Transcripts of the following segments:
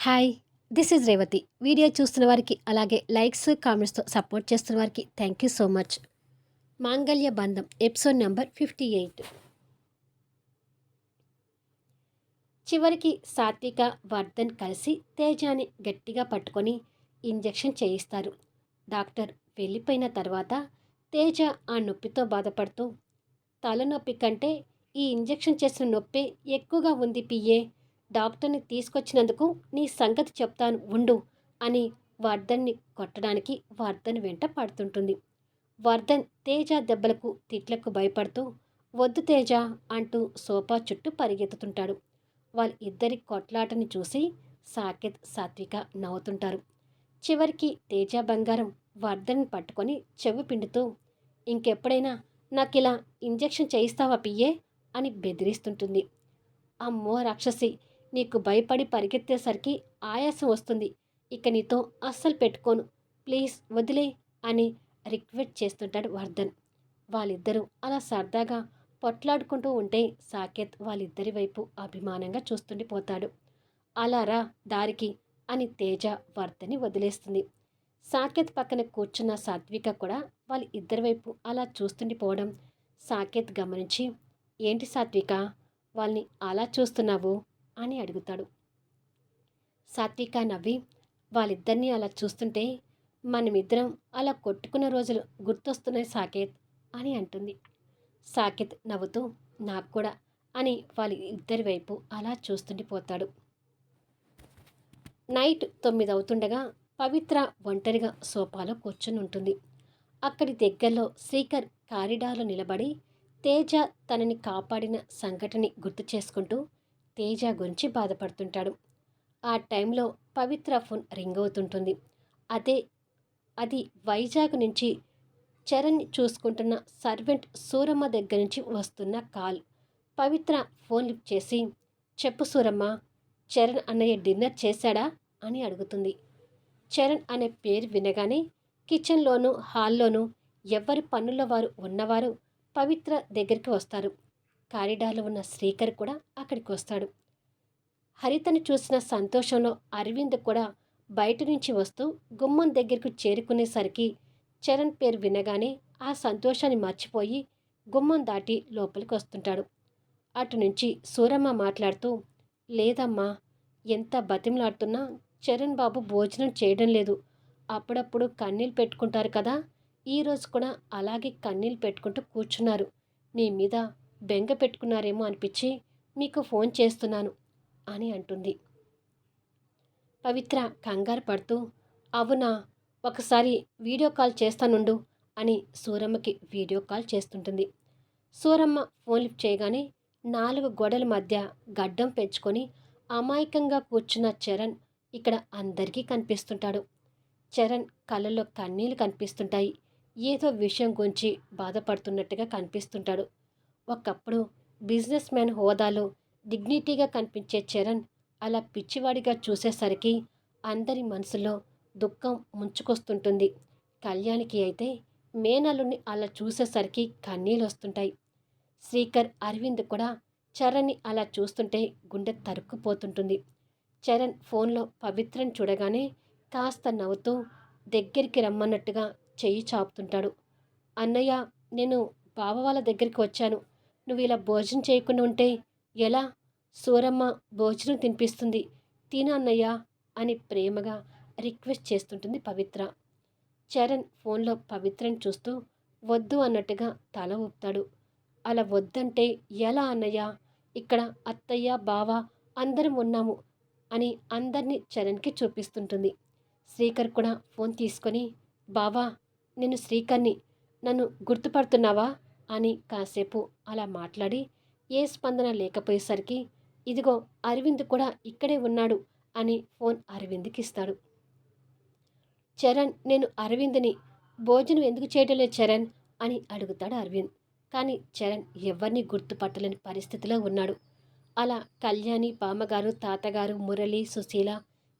Hi this is Revathi video చూస్తున్న వారికి అలాగే లైక్స్ కామెంట్స్తో సపోర్ట్ చేస్తున్న వారికి థ్యాంక్ యూ సో మచ్ మాంగళ్య బంధం ఎపిసోడ్ నెంబర్ ఫిఫ్టీ ఎయిట్ చివరికి సాత్విక వర్ధన్ కలిసి తేజాని గట్టిగా పట్టుకొని ఇంజెక్షన్ చేయిస్తారు. డాక్టర్ వెళ్ళిపోయిన తర్వాత తేజ ఆ నొప్పితో బాధపడుతూ తలనొప్పి కంటే ఈ ఇంజెక్షన్ చేసిన నొప్పే ఎక్కువగా ఉంది పియ్యే డాక్టర్ని తీసుకొచ్చినందుకు నీ సంగతి చెప్తాను ఉండు అని వర్ధన్ని కొట్టడానికి వర్ధన్ వెంట పడుతుంటుంది. వర్ధన్ తేజ దెబ్బలకు తిట్లకు భయపడుతూ వద్దు తేజ అంటూ సోఫా చుట్టూ పరిగెత్తుతుంటాడు. వాళ్ళిద్దరి కొట్లాటని చూసి సాకేత్ సాత్విక నవ్వుతుంటారు. చివరికి తేజ బంగారం వర్ధన్ పట్టుకొని చెవి పిండుతూ ఇంకెప్పుడైనా నాకు ఇలా ఇంజెక్షన్ చేయిస్తావా పియ్యే అని బెదిరిస్తుంటుంది. అమ్మో రాక్షసి నీకు భయపడి పరిగెత్తేసరికి ఆయాసం వస్తుంది. ఇక నీతో అస్సలు పెట్టుకోను. ప్లీజ్ వదిలే అని రిక్వెస్ట్ చేస్తుంటాడు వర్ధన్. వాళ్ళిద్దరూ అలా సరదాగా పొట్లాడుకుంటూ ఉంటే సాకేత్ వాళ్ళిద్దరి వైపు అభిమానంగా చూస్తుండిపోతాడు అలా రా దారికి అని తేజ వర్ధని వదిలేస్తుంది. సాకేత్ పక్కన కూర్చున్న సాత్విక కూడా వాళ్ళ ఇద్దరి వైపు అలా చూస్తుండిపోవడం సాకేత్ గమనించి ఏంటి సాత్విక? వాళ్ళని అలా చూస్తున్నావు? అని అడుగుతాడు. సాత్విక నవ్వి వాళ్ళిద్దరినీ అలా చూస్తుంటే మనమిద్దరం అలా కొట్టుకున్న రోజులు గుర్తొస్తున్నాయి సాకేత్ అని అంటుంది. సాకేత్ నవ్వుతూ నాకు కూడా అని వాళ్ళ ఇద్దరి వైపు అలా చూస్తుండిపోతాడు నైట్ తొమ్మిది అవుతుండగా పవిత్ర ఒంటరిగా సోఫాలో కూర్చుని ఉంటుంది. అక్కడి దగ్గరలో శ్రీకర్ కారిడార్లో నిలబడి తేజ తనని కాపాడిన సంఘటనని గుర్తు చేసుకుంటూ తేజ గురించి బాధపడుతుంటాడు. ఆ టైంలో పవిత్ర ఫోన్ రింగ్ అవుతుంటుంది. అదే అది వైజాగ్ నుంచి చరణ్ చూసుకుంటున్న సర్వెంట్ సూరమ్మ దగ్గర నుంచి వస్తున్న కాల్. పవిత్ర ఫోన్ లిఫ్ట్ చేసి చెప్పు సూరమ్మ చరణ్ అన్నయ్య డిన్నర్ చేశాడా? అని అడుగుతుంది. చరణ్ అనే పేరు వినగానే కిచెన్లోనూ హాల్లోనూ ఎవరి పనుల వారు ఉన్నవారు పవిత్ర దగ్గరికి వస్తారు. కారిడార్లో ఉన్న శ్రీకర్ కూడా అక్కడికి వస్తాడు హరితను చూసిన సంతోషంలో అరవింద్ కూడా బయట నుంచి వస్తూ గుమ్మం దగ్గరకు చేరుకునేసరికి చరణ్ పేరు వినగానే ఆ సంతోషాన్ని మర్చిపోయి గుమ్మం దాటి లోపలికి వస్తుంటాడు అటు నుంచి సూరమ్మ మాట్లాడుతూ లేదమ్మా ఎంత బతిమలాడుతున్నా చరణ్ బాబు భోజనం చేయడం లేదు. అప్పుడప్పుడు కన్నీళ్ళు పెట్టుకుంటారు కదా. ఈరోజు కూడా అలాగే కన్నీళ్ళు పెట్టుకుంటూ కూర్చున్నారు. నీ మీద బెంగ పెట్టుకున్నారేమో అనిపించి మీకు ఫోన్ చేస్తున్నాను అని అంటుంది. పవిత్ర కంగారు పడుతూ అవునా ఒకసారి వీడియో కాల్ చేస్తానుండు అని సూరమ్మకి వీడియో కాల్ చేస్తుంటుంది. సూరమ్మ ఫోన్ లిఫ్ట్ చేయగానే నాలుగు గోడల మధ్య గడ్డం పెంచుకొని అమాయకంగా కూర్చున్న చరణ్ ఇక్కడ అందరికీ కనిపిస్తుంటాడు. చరణ్ కళ్ళల్లో కన్నీళ్ళు కనిపిస్తుంటాయి. ఏదో విషయం గురించి బాధపడుతున్నట్టుగా కనిపిస్తుంటాడు. ఒకప్పుడు బిజినెస్ మ్యాన్ హోదాలో డిగ్నిటీగా కనిపించే చరణ్ అలా పిచ్చివాడిగా చూసేసరికి అందరి మనసులో దుఃఖం ముంచుకొస్తుంటుంది. కళ్యాణికి అయితే మేనల్లుని అలా చూసేసరికి కన్నీళ్ళు వస్తుంటాయి శ్రీకర్ అరవింద్ కూడా చరణ్ని అలా చూస్తుంటే గుండె తరుక్కుపోతుంటుంది. చరణ్ ఫోన్లో పవిత్రని చూడగానే కాస్త నవ్వుతూ దగ్గరికి రమ్మన్నట్టుగా చెయ్యి చాపుతుంటాడు. అన్నయ్య నేను బావ వాళ్ళ దగ్గరికి వచ్చాను. నువ్వు ఇలా భోజనం చేయకుండా ఉంటే ఎలా? సూరమ్మ భోజనం తినిపిస్తుంది. తిను అన్నయ్య అని ప్రేమగా రిక్వెస్ట్ చేస్తుంటుంది పవిత్ర. చరణ్ ఫోన్లో పవిత్రని చూస్తూ వద్దు అన్నట్టుగా తల ఊపుతాడు. అలా వద్దంటే ఎలా అన్నయ్య? ఇక్కడ అత్తయ్య బావ అందరం ఉన్నాము అని అందరినీ చరణ్కి చూపిస్తుంటుంది. శ్రీకర్ కూడా ఫోన్ తీసుకొని బావా నేను శ్రీకర్ని. నన్ను గుర్తుపడుతున్నావా? అని కాసేపు అలా మాట్లాడి ఏ స్పందన లేకపోయేసరికి ఇదిగో అరవింద్ కూడా ఇక్కడే ఉన్నాడు అని ఫోన్ అరవింద్కి ఇస్తాడు చరణ్ నేను అరవింద్ని భోజనం ఎందుకు చేయడం లేదు చరణ్? అని అడుగుతాడు అరవింద్. కానీ చరణ్ ఎవరిని గుర్తుపట్టలేని పరిస్థితిలో ఉన్నాడు. అలా కళ్యాణి పామగారు తాతగారు మురళి సుశీల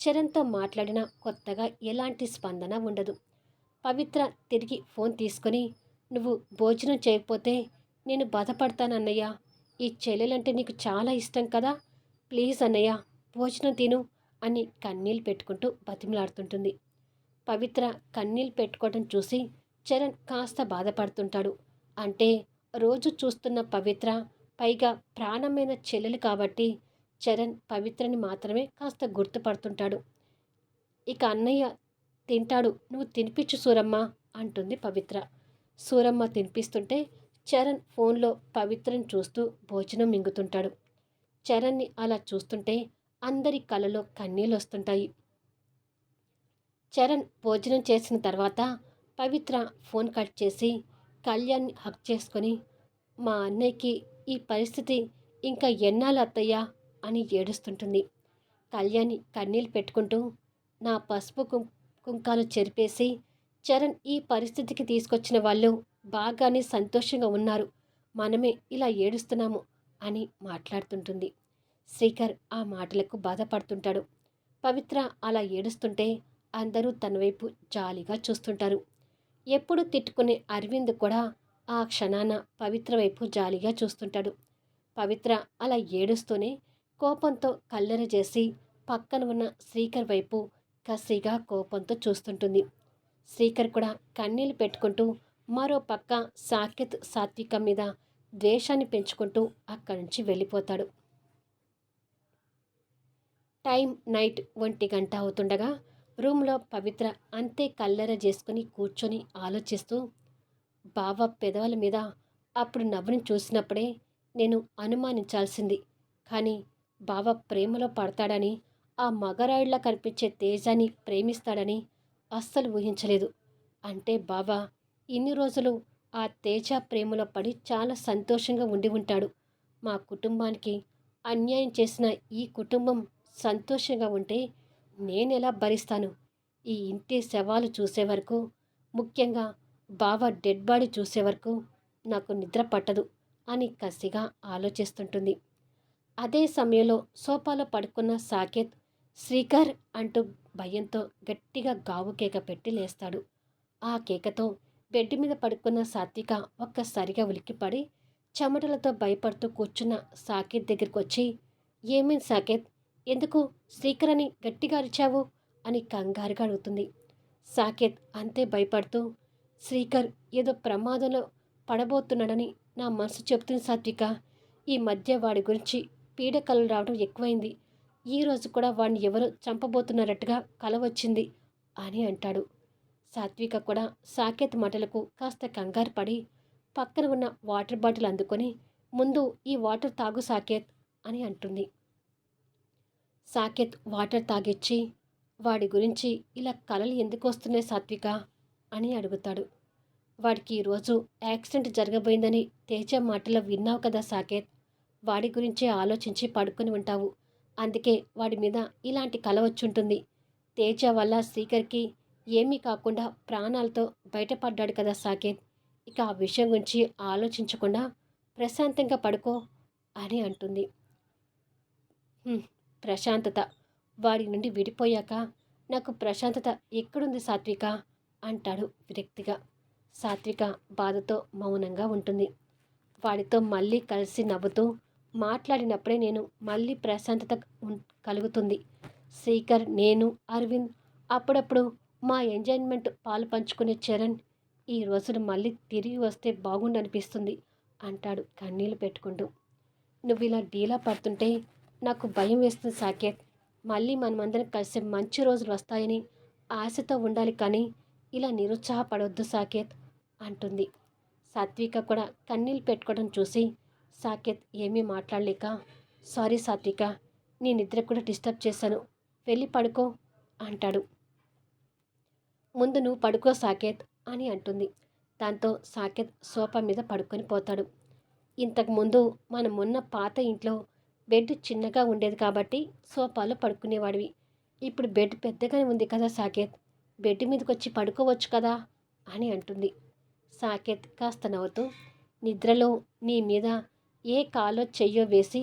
చరణ్తో మాట్లాడిన కొత్తగా ఎలాంటి స్పందన ఉండదు. పవిత్ర తిరిగి ఫోన్ తీసుకొని నువ్వు భోజనం చేయకపోతే నేను బాధపడతానన్నయ్య. ఈ చెల్లెలంటే నీకు చాలా ఇష్టం కదా? ప్లీజ్ అన్నయ్య భోజనం తిను అని కన్నీళ్ళు పెట్టుకుంటూ బతిమలాడుతుంటుంది. పవిత్ర కన్నీళ్ళు పెట్టుకోవడం చూసి చరణ్ కాస్త బాధపడుతుంటాడు. అంటే రోజు చూస్తున్న పవిత్ర పైగా ప్రాణమైన చెల్లెలు కాబట్టి చరణ్ పవిత్రని మాత్రమే కాస్త గుర్తుపడుతుంటాడు. ఇక అన్నయ్య తింటాడు నువ్వు తినిపించు సూరమ్మ అంటుంది పవిత్ర. సూరమ్మ తినిపిస్తుంటే చరణ్ ఫోన్లో పవిత్రని చూస్తూ భోజనం మింగుతుంటాడు. చరణ్ని అలా చూస్తుంటే అందరి కళ్ళలో కన్నీళ్ళు వస్తుంటాయి చరణ్ భోజనం చేసిన తర్వాత పవిత్ర ఫోన్ కట్ చేసి కళ్యాణ్ని హక్ చేసుకొని మా అన్నయ్యకి ఈ పరిస్థితి ఇంకా ఎన్నాళ్ళు అత్తయ్యా? అని ఏడుస్తుంటుంది. కళ్యాణి కన్నీళ్ళు పెట్టుకుంటూ నా పసుపు కుం కుంకాలు చెరిపేసి చరణ్ ఈ పరిస్థితికి తీసుకొచ్చిన వాళ్ళు బాగానే సంతోషంగా ఉన్నారు. మనమే ఇలా ఏడుస్తున్నాము అని మాట్లాడుతుంటుంది. శ్రీకర్ ఆ మాటలకు బాధపడుతుంటాడు. పవిత్ర అలా ఏడుస్తుంటే అందరూ తన వైపు జాలిగా చూస్తుంటారు. ఎప్పుడు తిట్టుకునే అరవింద్ కూడా ఆ క్షణాన పవిత్ర వైపు జాలిగా చూస్తుంటాడు. పవిత్ర అలా ఏడుస్తూనే కోపంతో కల్లెర చేసి పక్కన ఉన్న శ్రీకర్ వైపు కసిగా కోపంతో చూస్తుంటుంది. శ్రీకర్ కూడా కన్నీళ్ళు పెట్టుకుంటూ మరో పక్క సాకేత్ సాత్వికం మీద ద్వేషాన్ని పెంచుకుంటూ అక్కడి నుంచి వెళ్ళిపోతాడు. టైం నైట్ ఒంటి గంట అవుతుండగా రూమ్లో పవిత్ర అంతే కల్లెర చేసుకుని కూర్చొని ఆలోచిస్తూ బావ పెదవుల మీద అప్పుడు నవ్వుని చూసినప్పుడే నేను అనుమానించాల్సింది. కానీ బావ ప్రేమలో పడతాడని ఆ మగరాయిడ్లా కనిపించే తేజాన్ని ప్రేమిస్తాడని అస్సలు ఊహించలేదు. అంటే బాబా ఇన్ని రోజులు ఆ తేజ ప్రేమలో పడి చాలా సంతోషంగా ఉండి ఉంటాడు. మా కుటుంబానికి అన్యాయం చేసిన ఈ కుటుంబం సంతోషంగా ఉంటే నేనెలా భరిస్తాను? ఈ ఇంటి శవాలు చూసే వరకు ముఖ్యంగా బావ డెడ్ బాడీ చూసే వరకు నాకు నిద్ర పట్టదు అని కసిగా ఆలోచిస్తుంటుంది. అదే సమయంలో సోఫాలో పడుకున్న సాకేత్ శ్రీకర్ అంటూ భయంతో గట్టిగా గావు కేక పెట్టి లేస్తాడు. ఆ కేకతో బెడ్ మీద పడుకున్న సాత్విక ఒక్కసారిగా ఉలిక్కిపడి చెమటలతో భయపడుతూ కూర్చున్న సాకేత్ దగ్గరికి వచ్చి ఏమైంది సాకేత్? ఎందుకు శ్రీకర్ అని గట్టిగా అరిచావు? అని కంగారుగా అడుగుతుంది. సాకేత్ అంతే భయపడుతూ శ్రీకర్ ఏదో ప్రమాదంలో పడబోతున్నాడని నా మనసు చెబుతుంది సాత్విక. ఈ మధ్య వాడి గురించి పీడకలు రావడం ఎక్కువైంది. ఈరోజు కూడా వాడిని ఎవరు చంపబోతున్నట్టుగా కల వచ్చింది అని అంటాడు. సాత్విక కూడా సాకేత్ మాటలకు కాస్త కంగారు పడి పక్కన ఉన్న వాటర్ బాటిల్ అందుకొని ముందు ఈ వాటర్ తాగు సాకేత్ అని అంటుంది. సాకేత్ వాటర్ తాగిచ్చి వాడి గురించి ఇలా కలలు ఎందుకు వస్తున్నాయి సాత్విక అని అడుగుతాడు. వాడికి ఈరోజు యాక్సిడెంట్ జరగబోయిందని తేజ మాటలో విన్నావు కదా సాకేత్? వాడి గురించే ఆలోచించి పడుకొని ఉంటావు. అందుకే వాడి మీద ఇలాంటి కల వచ్చుంటుంది. తేజ వల్ల శ్రీకర్కి ఏమీ కాకుండా ప్రాణాలతో బయటపడ్డాడు కదా సాకేత్. ఇక ఆ విషయం గురించి ఆలోచించకుండా ప్రశాంతంగా పడుకో అని అంటుంది. ప్రశాంతత. వాడి నుండి విడిపోయాక నాకు ప్రశాంతత ఎక్కడుంది సాత్విక? అంటాడు విరక్తిగా. సాత్విక బాధతో మౌనంగా ఉంటుంది. వాడితో మళ్ళీ కలిసి నవ్వుతూ మాట్లాడినప్పుడే నేను మళ్ళీ ప్రశాంతత కలుగుతుంది. శ్రీకర్ నేను అరవింద్ అప్పుడప్పుడు మా ఎంజాయ్మెంట్ పాలు పంచుకునే చరణ్ ఈ రోజున మళ్ళీ తిరిగి వస్తే బాగుండనిపిస్తుంది అంటాడు కన్నీళ్ళు పెట్టుకుంటూ. నువ్వు ఇలా డీలా పడుతుంటే నాకు భయం వేస్తుంది సాకేత్. మళ్ళీ మనమందరం కలిసి మంచి రోజులు వస్తాయని ఆశతో ఉండాలి కానీ ఇలా నిరుత్సాహపడవద్దు సాకేత్ అంటుంది. సాత్విక కూడా కన్నీళ్ళు పెట్టుకోవడం చూసి సాకేత్ ఏమీ మాట్లాడలేక సారీ సాత్విక నీ నిద్ర కూడా డిస్టర్బ్ చేశాను. వెళ్ళి పడుకో అంటాడు. ముందు నువ్వు పడుకో సాకేత్ అని అంటుంది. దాంతో సాకేత్ సోఫా మీద పడుకొని పోతాడు. ఇంతకుముందు మనం మొన్న పాత ఇంట్లో బెడ్ చిన్నగా ఉండేది కాబట్టి సోఫాలో పడుకునేవాడివి. ఇప్పుడు బెడ్ పెద్దగానే ఉంది కదా సాకేత్ బెడ్ మీదకి వచ్చి పడుకోవచ్చు కదా అని అంటుంది. సాకేత్ కాస్త నవ్వుతూ నిద్రలో నీ మీద ఏ కాలో చెయ్యో వేసి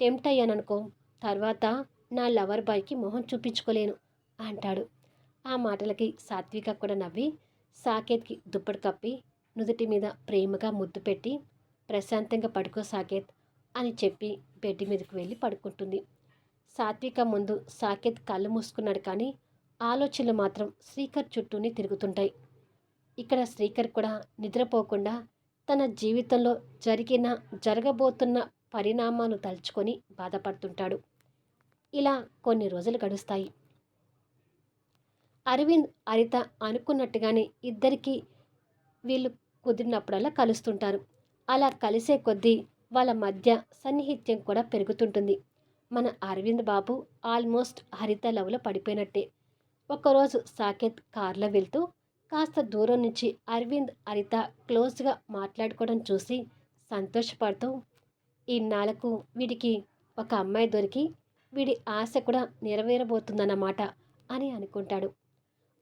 టెంప్ట్ అయ్యాననుకో తర్వాత నా లవర్ బాయ్కి మొహం చూపించుకోలేను అంటాడు. ఆ మాటలకి సాత్విక కూడా నవ్వి సాకేత్కి దుప్పటి కప్పి నుదుటి మీద ప్రేమగా ముద్దు పెట్టి ప్రశాంతంగా పడుకో సాకేత్ అని చెప్పి బెడ్ మీదకి వెళ్ళి పడుకుంటుంది. సాత్విక ముందు సాకేత్ కళ్ళు మూసుకున్నాడు కానీ ఆలోచనలు మాత్రం శ్రీకర్ చుట్టూనే తిరుగుతుంటాయి. ఇక్కడ శ్రీకర్ కూడా నిద్రపోకుండా తన జీవితంలో జరిగిన జరగబోతున్న పరిణామాలు తలుచుకొని బాధపడుతుంటాడు. ఇలా కొన్ని రోజులు గడుస్తాయి. అరవింద్ హరిత అనుకున్నట్టుగానే ఇద్దరికీ వీళ్ళు కుదిరినప్పుడల్లా కలుస్తుంటారు. అలా కలిసే కొద్దీ వాళ్ళ మధ్య సన్నిహిత్యం కూడా పెరుగుతుంటుంది. మన అరవింద్ బాబు ఆల్మోస్ట్ హరిత లవ్లో పడిపోయినట్టే. ఒకరోజు సాకేత్ కార్లో వెళ్తూ కాస్త దూరం నుంచి అరవింద్ హరిత క్లోజ్గా మాట్లాడుకోవడం చూసి సంతోషపడుతూ ఇన్నాళ్ళకు వీడికి ఒక అమ్మాయి దొరికి వీడి ఆశ కూడా నెరవేరబోతుందన్నమాట అని అనుకుంటాడు.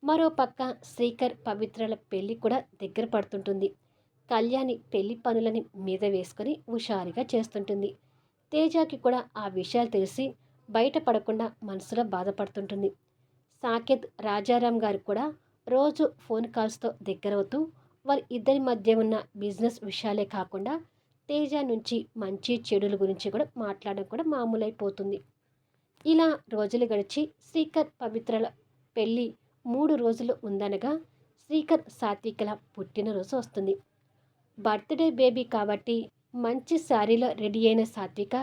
మరో పక్క శ్రీకర్ పవిత్రల పెళ్ళి కూడా దగ్గర పడుతుంటుంది. కళ్యాణి పెళ్ళి పనులని మీద వేసుకొని హుషారుగా చేస్తుంటుంది. తేజాకి కూడా ఆ విషయాలు తెలిసి బయటపడకుండా మనసులో బాధపడుతుంటుంది. సాకేత్ రాజారాం గారు కూడా రోజు ఫోన్ కాల్స్తో దగ్గరవుతూ వారి ఇద్దరి మధ్య ఉన్న బిజినెస్ విషయాలే కాకుండా తేజ నుంచి మంచి చెడుల గురించి కూడా మాట్లాడడం కూడా మామూలైపోతుంది. ఇలా రోజులు గడిచి శ్రీకర్ పవిత్రల పెళ్ళి మూడు రోజులు ఉందనగా శ్రీకర్ సాత్వికల పుట్టినరోజు వస్తుంది. బర్త్డే బేబీ కాబట్టి మంచి శారీలో రెడీ అయిన సాత్విక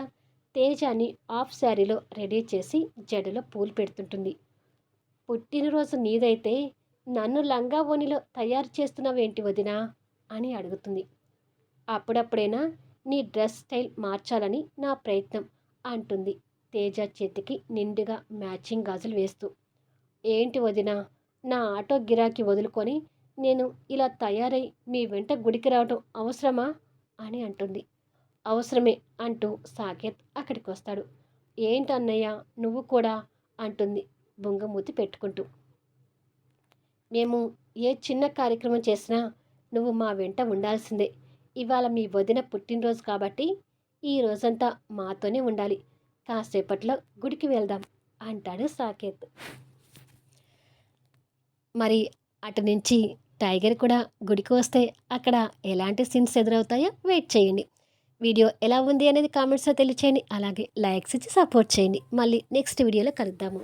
తేజాని ఆఫ్ శారీలో రెడీ చేసి జడలో పూలు పెడుతుంటుంది. పుట్టినరోజు నీదైతే నన్ను లంగా ఓనిలో తయారు చేస్తున్నావేంటి వదినా? అని అడుగుతుంది. అప్పుడప్పుడైనా నీ డ్రెస్ స్టైల్ మార్చాలని నా ప్రయత్నం అంటుంది తేజ చేతికి నిండుగా మ్యాచింగ్ గాజులు వేస్తూ. ఏంటి వదినా? నా ఆటో గిరాకీ వదులుకొని నేను ఇలా తయారై మీ వెంట గుడికి రావటం అవసరమా? అని అంటుంది. అవసరమే అంటూ సాకేత్ అక్కడికి వస్తాడు ఏంటన్నయ్య నువ్వు కూడా? అంటుంది బొంగమూతి పెట్టుకుంటూ. మేము ఏ చిన్న కార్యక్రమం చేసినా నువ్వు మా వెంట ఉండాల్సిందే. ఇవాళ మీ వదిన పుట్టినరోజు కాబట్టి ఈ రోజంతా మాతోనే ఉండాలి. కాసేపట్లో గుడికి వెళ్దాం అంటాడు సాకేత్. మరి అటు నుంచి టైగర్ కూడా గుడికి వస్తే అక్కడ ఎలాంటి సీన్స్ ఎదురవుతాయో వెయిట్ చేయండి. వీడియో ఎలా ఉంది అనేది కామెంట్స్లో తెలియచేయండి. అలాగే లైక్స్ ఇచ్చి సపోర్ట్ చేయండి. మళ్ళీ నెక్స్ట్ వీడియోలో కలుద్దాము.